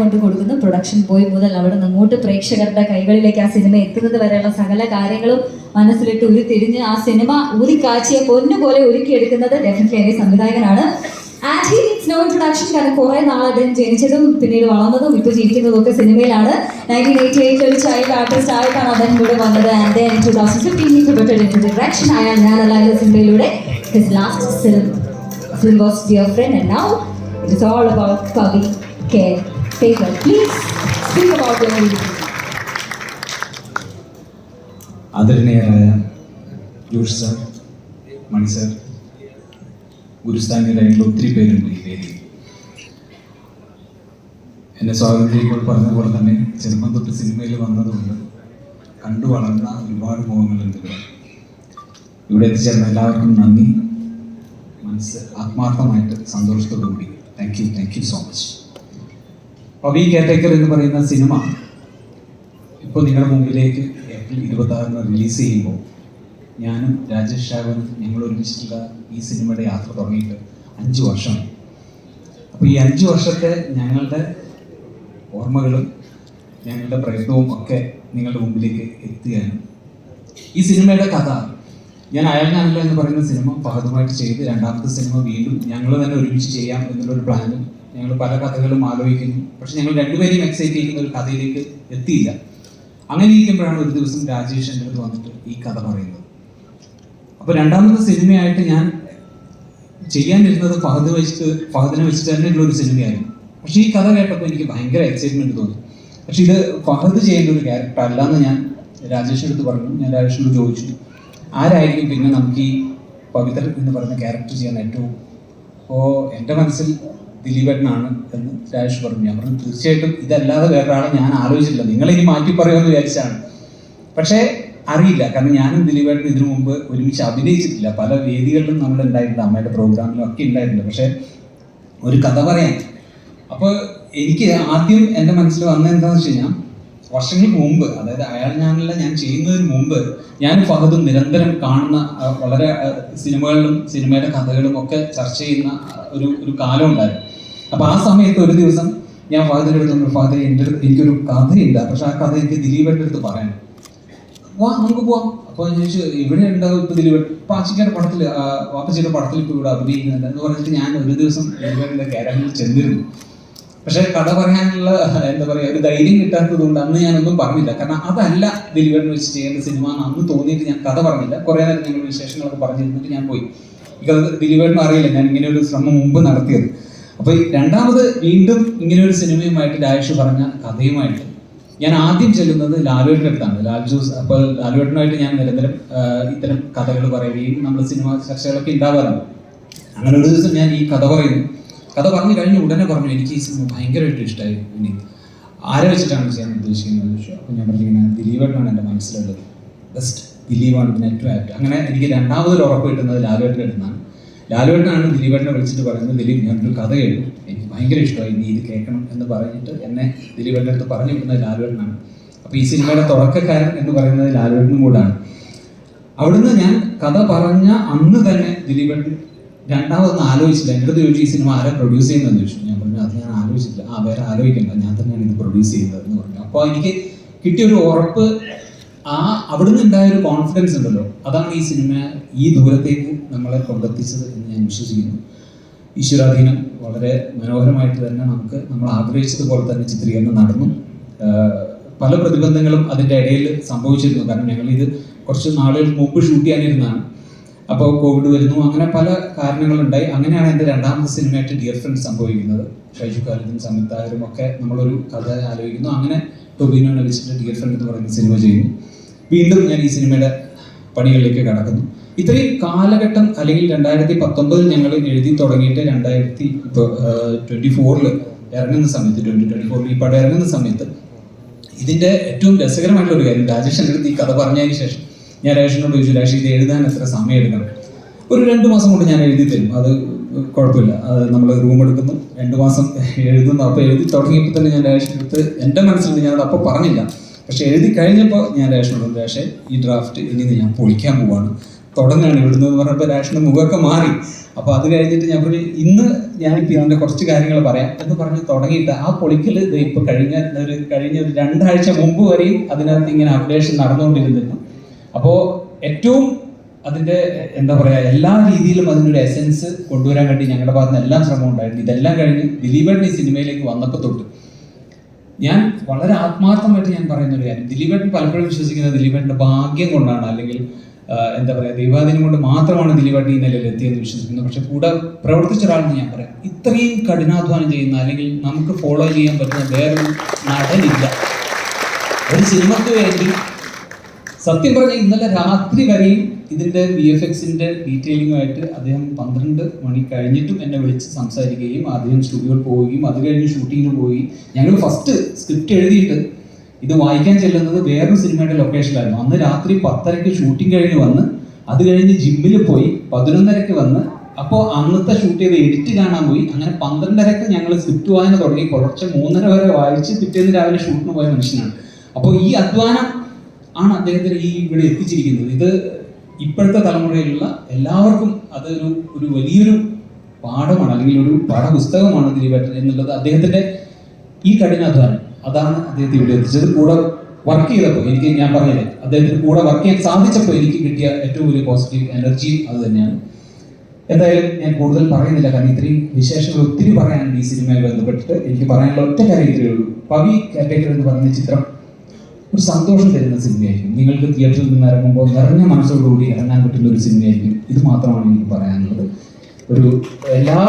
കൊണ്ട് കൊടുക്കുന്നു. Production boy മുതൽ അവിടെ അങ്ങോട്ട് പ്രേക്ഷകരുടെ കൈകളിലേക്ക് ആ സിനിമ എത്തുന്നത് വരെയുള്ള സകല കാര്യങ്ങളും മനസ്സിലിട്ട് ഉരുത്തിരിഞ്ഞ് ആ സിനിമ ഊതിക്കാച്ചിയ പൊന്നു പോലെ ഒരുക്കിയെടുക്കുന്നത് ഡെഫിനറ്റ്ലി എന്റെ സംവിധായകനാണ്. And he needs no introduction കാരണം കുറെ നാൾ അദ്ദേഹം ജനിച്ചതും പിന്നീട് വളർന്നതും ഇപ്പോൾ ജീവിക്കുന്നതും ഒക്കെ സിനിമയിലാണ്. നയന്റീൻ എയ്റ്റി എയ്റ്റിൽ ഒരു ചൈൽഡ് ആർട്ടിസ്റ്റ് ആയിട്ടാണ് അദ്ദേഹം ഇവിടെ വന്നത്. And then two thousand fifteen pivoted in direction അയാൾ ഞാനല്ലാതെ സിനിമയിലൂടെ his last film film was dear friend and now is all about Kavi Care Paper. Please. Speak about your movie. ആദരണീയരായ Josh sir Mani sir ഗുരുസ്ഥാനീയരായിട്ടുള്ള ഒത്തിരി പേരുണ്ട് ഈ വേദിയിൽ. എന്നെ സ്വാഗതം ചെയ്യുമ്പോൾ പറഞ്ഞ പോലെ തന്നെ ചെറുപ്പം തൊട്ട് സിനിമയിൽ വന്നതുകൊണ്ട് കണ്ടു വളർന്ന ഒരുപാട് മുഖങ്ങളുണ്ട് ഇവിടെ. ഇവിടെ എത്തിച്ചേർന്ന എല്ലാവർക്കും നന്ദി. മനസ്സ് ആത്മാർത്ഥമായിട്ട് സന്തോഷത്തോടു കൂടി thank you thank you so much Pavi caretaker എന്ന് പറയുന്ന സിനിമ ഇപ്പോൾ നിങ്ങളുടെ മുമ്പിലേക്ക് ഏപ്രിൽ ഇരുപത്തി ആറിന് റിലീസ് ചെയ്യുമ്പോൾ ഞാനും രാജേഷ് ഷാവനും ഞങ്ങൾ ഒരുമിച്ചിട്ടുള്ള ഈ സിനിമയുടെ യാത്ര തുടങ്ങിയിട്ട് അഞ്ച് വർഷം. അപ്പോൾ ഈ അഞ്ച് വർഷത്തെ ഞങ്ങളുടെ ഓർമ്മകളും ഞങ്ങളുടെ പ്രയത്നവും ഒക്കെ നിങ്ങളുടെ മുമ്പിലേക്ക് എത്തുകയാണ്. ഈ സിനിമയുടെ കഥ ഞാൻ അയാൾ ഞാനല്ല എന്ന് പറയുന്ന സിനിമ ഭാഗമായിട്ട് ചെയ്ത് രണ്ടാമത്തെ സിനിമ വീണ്ടും ഞങ്ങൾ തന്നെ ഒരുമിച്ച് ചെയ്യാം എന്നുള്ളൊരു പ്ലാനും ഞങ്ങൾ പല കഥകളും ആലോചിക്കുന്നു. പക്ഷെ ഞങ്ങൾ രണ്ടുപേരെയും എക്സൈറ്റ് ചെയ്യുന്ന ഒരു കഥയിലേക്ക് എത്തിയില്ല. അങ്ങനെ ഇരിക്കുമ്പോഴാണ് ഒരു ദിവസം രാജേഷ് എന്റെ അടുത്ത് വന്നിട്ട് ഈ കഥ പറയുന്നത്. അപ്പോൾ രണ്ടാമത്തെ സിനിമയായിട്ട് ഞാൻ ചെയ്യാനിരുന്നത് ഫഹദ് വെച്ചിട്ട് ഫഹദിനെ വെച്ചിട്ട് തന്നെയുള്ള ഒരു സിനിമയായിരുന്നു. പക്ഷെ ഈ കഥ കേട്ടപ്പോൾ എനിക്ക് ഭയങ്കര എക്സൈറ്റ്മെന്റ് തോന്നി. പക്ഷെ ഇത് ഫഹദ് ചെയ്യേണ്ട ഒരു ക്യാരക്ടർ അല്ല എന്ന് ഞാൻ രാജേഷിന്റെ അടുത്ത് പറഞ്ഞു. ഞാൻ രാജേഷിനോട് ചോദിച്ചു. ആരായിരിക്കും പിന്നെ നമുക്ക് ഈ പവിത്രൻ എന്ന് പറയുന്ന ക്യാരക്ടർ ചെയ്യാൻ ഏറ്റവും അപ്പോൾ എന്റെ മനസ്സിൽ ദിലീപേട്ടനാണ് എന്ന് രാജേഷ് പറഞ്ഞു. ഞാൻ പറഞ്ഞു തീർച്ചയായിട്ടും ഇതല്ലാതെ വേറൊരാളെ ഞാൻ ആലോചിച്ചില്ല നിങ്ങളിനി മാറ്റി പറയുമെന്ന് വിചാരിച്ചാണ്. പക്ഷേ അറിയില്ല. കാരണം ഞാനും ദിലീപേട്ടൻ ഇതിനു മുമ്പ് ഒരുമിച്ച് അഭിനയിച്ചിട്ടില്ല. പല വേദികളിലും നമ്മൾ ഉണ്ടായിട്ടുണ്ട് അമ്മയുടെ പ്രോഗ്രാമിലും ഒക്കെ ഉണ്ടായിട്ടുണ്ട്. പക്ഷേ ഒരു കഥ പറയാൻ. അപ്പോൾ എനിക്ക് ആദ്യം എന്റെ മനസ്സിൽ വന്നത് എന്താണെന്ന് വെച്ച് കഴിഞ്ഞാൽ വർഷങ്ങൾക്ക് മുമ്പ് അതായത് അയാൾ ഞാനല്ല ഞാൻ ചെയ്യുന്നതിന് മുമ്പ് ഞാൻ ഫഹദും നിരന്തരം കാണുന്ന വളരെ സിനിമകളിലും സിനിമയുടെ കഥകളും ഒക്കെ ചർച്ച ചെയ്യുന്ന ഒരു ഒരു കാലം ഉണ്ടായിരുന്നു. അപ്പോൾ ആ സമയത്ത് ഒരു ദിവസം ഞാൻ ഫഹദിന്റെ അടുത്ത് പറഞ്ഞു ഫഹദ് എന്റെ അടുത്ത് എനിക്കൊരു കഥയില്ല പക്ഷെ ആ കഥ എനിക്ക് ദിലീപേന്റെ അടുത്ത് പറയാൻ വാ നമുക്ക് പോവാം. അപ്പോൾ ഞാൻ ചോദിച്ചു ഇവിടെ ഉണ്ടാവും ഇപ്പൊ ദിലീപ് പാച്ചിക്കയുടെ പടത്തിൽ വാപ്പച്ചിയുടെ പടത്തിൽ ഇപ്പൊ ഇവിടെ അഭിനയിക്കുന്നുണ്ട്. എന്ന് പറഞ്ഞിട്ട് ഞാൻ ഒരു ദിവസം ദിലീപേന്റെ കേരളത്തിൽ ചെന്നിരുന്നു. പക്ഷെ കഥ പറയാനുള്ള എന്താ പറയാ ഒരു ധൈര്യം കിട്ടാത്തത് കൊണ്ട് അന്ന് ഞാനൊന്നും പറഞ്ഞില്ല. കാരണം അതല്ല ദിലീപൻ വെച്ച് ചെയ്യേണ്ട സിനിമ എന്ന് അന്ന് തോന്നിയിട്ട് ഞാൻ കഥ പറഞ്ഞില്ല. കുറേ നേരം ഞങ്ങൾ വിശേഷങ്ങളൊക്കെ പറഞ്ഞിരുന്നിട്ട് ഞാൻ പോയി. എനിക്കത് ദിലീപേട്ടനും അറിയില്ല. ഞാൻ ഇങ്ങനെ ഒരു ശ്രമം മുമ്പ് നടത്തിയത്. അപ്പോൾ രണ്ടാമത് വീണ്ടും ഇങ്ങനെ ഒരു സിനിമയുമായിട്ട് രാജേഷ് പറഞ്ഞ കഥയുമായിട്ട് ഞാൻ ആദ്യം ചെല്ലുന്നത് ലാലുവേട്ടന്റെ അടുത്താണ്. ലാൽ ജോസ് അപ്പോൾ ലാലുവേട്ടനുമായിട്ട് ഞാൻ നിരന്തരം ഇത്തരം കഥകൾ പറയുകയും നമ്മുടെ സിനിമ ചർച്ചകളൊക്കെ ഉണ്ടാവാറുണ്ട്. അങ്ങനെ ഒരു ദിവസം ഞാൻ ഈ കഥ പറയുന്നു. കഥ പറഞ്ഞു കഴിഞ്ഞ് ഉടനെ പറഞ്ഞു എനിക്ക് ഈ സിനിമ ഭയങ്കരമായിട്ട് ഇഷ്ടമായി ഇനി ആരെ വെച്ചിട്ടാണ് ചെയ്യാൻ ഉദ്ദേശിക്കുന്നത്? ചോദിച്ചു. അപ്പോൾ ഞാൻ പറഞ്ഞു ഇങ്ങനെ ദിലീപേട്ടനാണ് എന്റെ മനസ്സിലുള്ളത്. ബെസ്റ്റ് ദിലീപാണ് ഇതിന് ഏറ്റവും ആക്ട് അങ്ങനെ എനിക്ക് രണ്ടാമതൊരു ഉറപ്പ് കിട്ടുന്നത് ലാലുവേട്ടന്റെ അടുത്താണ് ലാലുവേട്ടനാണ് ദിലീപേട്ടനെ വിളിച്ചിട്ട് പറയുന്നത് ദിലീപ് ഞാനൊരു കഥ കേട്ടു. എനിക്ക് ഭയങ്കര ഇഷ്ടമായി നീ ഇത് കേൾക്കണം എന്ന് പറഞ്ഞിട്ട് എന്നെ ദിലീപേട്ടന്റെ അടുത്ത് പറഞ്ഞു വിടുന്നത് ലാലുവേട്ടനാണ്. അപ്പോൾ ഈ സിനിമയുടെ തുടക്കക്കാരൻ എന്ന് പറയുന്നത് ലാലുവേട്ടനും കൂടാണ്. അവിടുന്ന് ഞാൻ കഥ പറഞ്ഞ അന്ന് തന്നെ ദിലീപേട്ടൻ രണ്ടാമതൊന്നും ആലോചിച്ചില്ല. എന്റെ അടുത്ത് ചോദിച്ചു ഈ സിനിമ ആരെ പ്രൊഡ്യൂസ് ചെയ്യുന്നതെന്ന് ചോദിച്ചു. ഞാൻ പറഞ്ഞു അത് ഞാൻ ആലോചിച്ചില്ല ആ വേറെ ആലോചിക്കണ്ട. ഞാൻ തന്നെയാണ് ഇത് പ്രൊഡ്യൂസ് ചെയ്യുന്നത്. എന്ന് പറഞ്ഞു. അപ്പോൾ എനിക്ക് കിട്ടിയ ഒരു ഉറപ്പ് ആ അവിടുന്ന് ഉണ്ടായ ഒരു കോൺഫിഡൻസ് ഉണ്ടല്ലോ. അതാണ് ഈ സിനിമ ഈ ദൂരത്തേക്ക് നമ്മളെ കൊണ്ടെത്തിച്ചത് എന്ന് ഞാൻ വിശ്വസിക്കുന്നു. ഈശ്വരാധീനം വളരെ മനോഹരമായിട്ട് തന്നെ നമുക്ക് നമ്മൾ ആഗ്രഹിച്ചതുപോലെ തന്നെ ചിത്രീകരണം നടന്നു. പല പ്രതിബന്ധങ്ങളും അതിന്റെ ഇടയിൽ സംഭവിച്ചിരുന്നു. കാരണം ഞങ്ങൾ ഇത് കുറച്ച് നാളുകൾ മുമ്പ് ഷൂട്ട് ചെയ്യാനിരുന്നതാണ്. അപ്പോൾ കോവിഡ് വരുന്നു. അങ്ങനെ പല കാരണങ്ങളുണ്ടായി. അങ്ങനെയാണ് എന്റെ രണ്ടാമത്തെ സിനിമയായിട്ട് ഡിയർ ഫ്രണ്ട് സംഭവിക്കുന്നത്. ഷൈജു ഖാലിദും സമിതാരും ഒക്കെ നമ്മളൊരു കഥ ആലോചിക്കുന്നു. അങ്ങനെ ടൊബിനോനെ വെച്ചിട്ട് ഡിയർ ഫ്രണ്ട് എന്ന് പറയുന്ന സിനിമ ചെയ്യുന്നു. വീണ്ടും ഞാൻ ഈ സിനിമയുടെ പണികളിലേക്ക് കടക്കുന്നു. ഇത്രയും കാലഘട്ടം അല്ലെങ്കിൽ രണ്ടായിരത്തി പത്തൊമ്പതിൽ ഞങ്ങൾ എഴുതി തുടങ്ങിയിട്ട് രണ്ടായിരത്തി ഇപ്പോൾ ട്വന്റി ഫോറിൽ ഇറങ്ങുന്ന സമയത്ത് ട്വന്റി ട്വന്റി ഫോറിൽ ഈ പടം ഇറങ്ങുന്ന സമയത്ത് ഇതിന്റെ ഏറ്റവും രസകരമായിട്ടുള്ള ഒരു കാര്യം രാജേഷ് എന്റെ ഈ കഥ പറഞ്ഞതിന് ശേഷം ഞാൻ രാജേഷിനോട് ചോദിച്ചു രാജേഷ് ഇത് എഴുതാൻ എത്ര സമയം എടുക്കണം ഒരു രണ്ട് മാസം കൊണ്ട് ഞാൻ എഴുതി തരും. അത് കുഴപ്പമില്ല. അത് നമ്മൾ റൂം എടുക്കുന്നു. രണ്ട് മാസം എഴുതുന്നു. അപ്പോൾ എഴുതി തുടങ്ങിയപ്പോൾ തന്നെ ഞാൻ രാജേഷിന്റെ അടുത്ത് എന്റെ മനസ്സിൽ ഞാനത് അപ്പോൾ പറഞ്ഞില്ല. പക്ഷെ എഴുതി കഴിഞ്ഞപ്പോൾ ഞാൻ രാജേഷിനോട് രാജേഷ് ഈ ഡ്രാഫ്റ്റ് ഇനി ഞാൻ പൊളിക്കാൻ പോവാണ്. തുടങ്ങാണ് ഇവിടുന്ന്. എന്ന് പറഞ്ഞപ്പോൾ രാഷ്ട്രീയ മുഖമൊക്കെ മാറി. അപ്പോൾ അത് കഴിഞ്ഞിട്ട് ഞാൻ പറഞ്ഞു ഇന്ന് ഞാനിപ്പോൾ ഇതിന്റെ കുറച്ച് കാര്യങ്ങൾ പറയാം. എന്ന് പറഞ്ഞ് തുടങ്ങിയിട്ട് ആ പൊളിക്കൽ ഇത് ഇപ്പോൾ കഴിഞ്ഞ ഒരു കഴിഞ്ഞ ഒരു രണ്ടാഴ്ച മുമ്പ് വരെയും അതിനകത്ത് ഇങ്ങനെ അപ്ഡേഷൻ നടന്നുകൊണ്ടിരുന്നിരുന്നു. അപ്പോൾ ഏറ്റവും അതിന്റെ എന്താ പറയാ എല്ലാ രീതിയിലും അതിനൊരു എസൻസ് കൊണ്ടുവരാൻ വേണ്ടി ഞങ്ങളുടെ ഭാഗത്ത് നിന്ന് എല്ലാം ശ്രമം ഉണ്ടായിരുന്നു. ഇതെല്ലാം കഴിഞ്ഞ് ദിലീപേട്ടൻ ഈ സിനിമയിലേക്ക് വന്നപ്പോൾ തൊട്ട് ഞാൻ വളരെ ആത്മാർത്ഥമായിട്ട് ഞാൻ പറയുന്ന ഒരു കാര്യം. ദിലീപേട്ടൻ പലപ്പോഴും വിശ്വസിക്കുന്നത് ദിലീപേട്ടന്റെ ഭാഗ്യം കൊണ്ടാണ്. അല്ലെങ്കിൽ എന്താ പറയുക ദൈവാധീനം കൊണ്ട് മാത്രമാണ് ദിലീപേട്ടൻ ഈ നിലയിൽ എത്തിയെന്ന് വിശ്വസിക്കുന്നത്. പക്ഷെ കൂടെ പ്രവർത്തിച്ച ഒരാളെന്ന് ഞാൻ പറയാം. ഇത്രയും കഠിനാധ്വാനം ചെയ്യുന്ന അല്ലെങ്കിൽ നമുക്ക് ഫോളോ ചെയ്യാൻ പറ്റുന്ന വേറൊരു നടനില്ല. ഒരു സിനിമയ്ക്ക് വേണ്ടി സത്യം പറഞ്ഞാൽ ഇന്നലെ രാത്രി വരെയും ഇതിന്റെ വി എഫ് എക്സിന്റെ ഡീറ്റെയിലിങ്ങുമായിട്ട് അദ്ദേഹം പന്ത്രണ്ട് മണി കഴിഞ്ഞിട്ടും എന്നെ വിളിച്ച് സംസാരിക്കുകയും അദ്ദേഹം സ്റ്റുഡിയോയിൽ പോവുകയും അത് കഴിഞ്ഞ് ഷൂട്ടിങ്ങിന് പോയി. ഞങ്ങൾ ഫസ്റ്റ് സ്ക്രിപ്റ്റ് എഴുതിയിട്ട് ഇത് വായിക്കാൻ ചെല്ലുന്നത് വേറൊരു സിനിമയുടെ ലൊക്കേഷനിലായിരുന്നു അന്ന് രാത്രി പത്തരയ്ക്ക് ഷൂട്ടിംഗ് കഴിഞ്ഞ് വന്ന് അത് കഴിഞ്ഞ് ജിമ്മിൽ പോയി പതിനൊന്നരയ്ക്ക് വന്ന് അപ്പോൾ അന്നത്തെ ഷൂട്ട് ചെയ്ത് എഡിറ്റ് കാണാൻ പോയി. അങ്ങനെ പന്ത്രണ്ടരക്ക് ഞങ്ങൾ സ്ക്രിപ്റ്റ് വായന തുടങ്ങി. കുറച്ച് മൂന്നര വരെ വായിച്ച് പിറ്റേന്ന് രാവിലെ ഷൂട്ടിന് പോയ മനുഷ്യനാണ്. അപ്പോൾ ഈ അധ്വാനം ആണ് അദ്ദേഹത്തിന് ഈ ഇവിടെ എത്തിച്ചിരിക്കുന്നത്. ഇത് ഇപ്പോഴത്തെ തലമുറയിലുള്ള എല്ലാവർക്കും അതൊരു ഒരു വലിയൊരു പാഠമാണ് അല്ലെങ്കിൽ ഒരു പാഠപുസ്തകമാണ് ദിലീപേട്ടൻ എന്നുള്ളത് അദ്ദേഹത്തിന്റെ ഈ കഠിനാധ്വാനം. അതാണ് അദ്ദേഹത്തെ ഇവിടെ എത്തിച്ചത്. കൂടെ വർക്ക് ചെയ്തപ്പോൾ എനിക്ക് ഞാൻ പറഞ്ഞില്ലേ അദ്ദേഹത്തിന് കൂടെ വർക്ക് ചെയ്യാൻ സാധിച്ചപ്പോൾ എനിക്ക് കിട്ടിയ ഏറ്റവും വലിയ പോസിറ്റീവ് എനർജിയും അത് തന്നെയാണ്. എന്തായാലും ഞാൻ കൂടുതൽ പറയുന്നില്ല കാരണം ഇത്രയും വിശേഷങ്ങൾ ഒത്തിരി പറയാനുണ്ട് ഈ സിനിമയിൽ ബന്ധപ്പെട്ടിട്ട്. എനിക്ക് പറയാനുള്ള ഒറ്റ കാര്യം ഇത്രയേ ഉള്ളൂ. പവി കാറ്റഗറി എന്ന് പറയുന്ന ചിത്രം ഒരു സന്തോഷം തരുന്ന സിനിമയായിരിക്കും. നിങ്ങൾക്ക് തിയേറ്ററിൽ നിന്ന് ഇറങ്ങുമ്പോൾ നിറഞ്ഞ മനസ്സോടുകൂടി ഇറങ്ങാൻ പറ്റുന്ന ഒരു സിനിമയായിരിക്കും. ഇത് മാത്രമാണ് എനിക്ക് പറയാനുള്ളത്. ഒരു എല്ലാ